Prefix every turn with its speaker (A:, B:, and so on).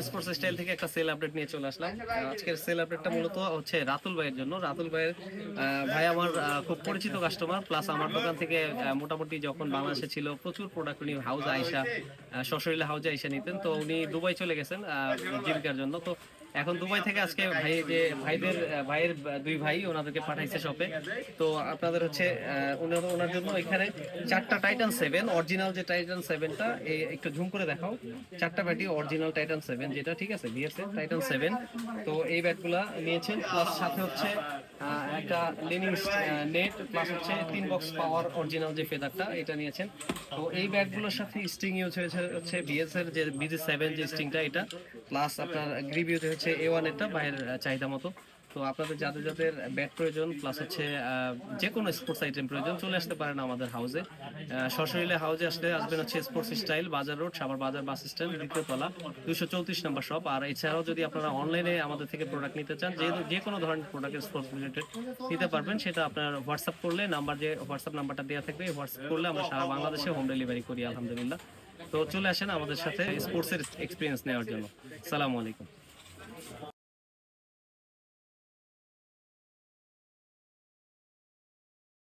A: Sports style থেকে একটা sell update নিয়ে চলে আসলাম। আজকের সেল আপডেটটা মূলত হচ্ছে রাতুল ভাইয়ের জন্য। রাতুল ভাইয়ের ভাই আমার খুব পরিচিত কাস্টমার প্লাস আমার দোকান থেকে মোটামুটি যখন বাংলাদেশে ছিল, প্রচুর প্রোডাক্ট উনি হাউস আইসা সশরীলা হাউজে আইসা নিতেন। তো উনি দুবাই চলে গেছেন জীবিকার জন্য। তো এখন দুবাই থেকে আজকে ভাই যে ভাইদের ভাইয়ের দুই ভাই ওনাদেরকে পাঠাইছে শপে তো আপনাদের হচ্ছে ওনার ওনার জন্য এখানে চারটা টাইটান সেভেন অরিজিনাল যে টাইটান সেভেনটা একটু ঝুম করে দেখাও। চারটা ব্যাটি অরিজিনাল টাইটান সেভেন যেটা ঠিক আছে বিএসএ টাইটান সেভেন তো এই ব্যাটগুলা নিয়েছেন প্লাস সাথে হচ্ছে একটা লিনিং নেট প্লাস হচ্ছে তিন বক্স পাওয়ার অরিজিনাল যে ফেদারটা এটা নিয়েছেন। তো এই ব্যাটগুলোর সাথে স্টিং ইউজ হয়েছে হচ্ছে বিএস এর যে বিজি সেভেন যে স্টিংটা এটা প্লাস আপনার গ্রিপ ইউজ হয়েছে এ ওয়ান এটা বাইরের চাহিদা মতো। তো আপনাদের যাদের যাদের ব্যাট প্রয়োজন প্লাস হচ্ছে যে কোনো স্পোর্টস আইটেম প্রয়োজন, চলে আসতে পারেন আমাদের হাউসে সশরীরে হাউসে আসলে আসবেন হচ্ছে স্পোর্টস স্টাইল বাজার রোড সাবার বাজার বাস স্ট্যান্ড দ্বিতীয় তলা দুশো চৌত্রিশ নম্বর শপ আর এছাড়াও যদি আপনারা অনলাইনে আমাদের থেকে প্রোডাক্ট নিতে চান, যে যে কোনো ধরনের প্রোডাক্টের স্পোর্টস রিলেটেড নিতে পারবেন, সেটা আপনার হোয়াটসঅ্যাপ করলে নাম্বার যে হোয়াটসঅ্যাপ নাম্বারটা দেওয়া থাকবে হোয়াটসঅ্যাপ করলে আমরা সারা বাংলাদেশে হোম ডেলিভারি করি, আলহামদুলিল্লাহ। তো চলে আসেন আমাদের সাথে স্পোর্টসের এক্সপিরিয়েন্স নেওয়ার জন্য। সালামু আলাইকুম।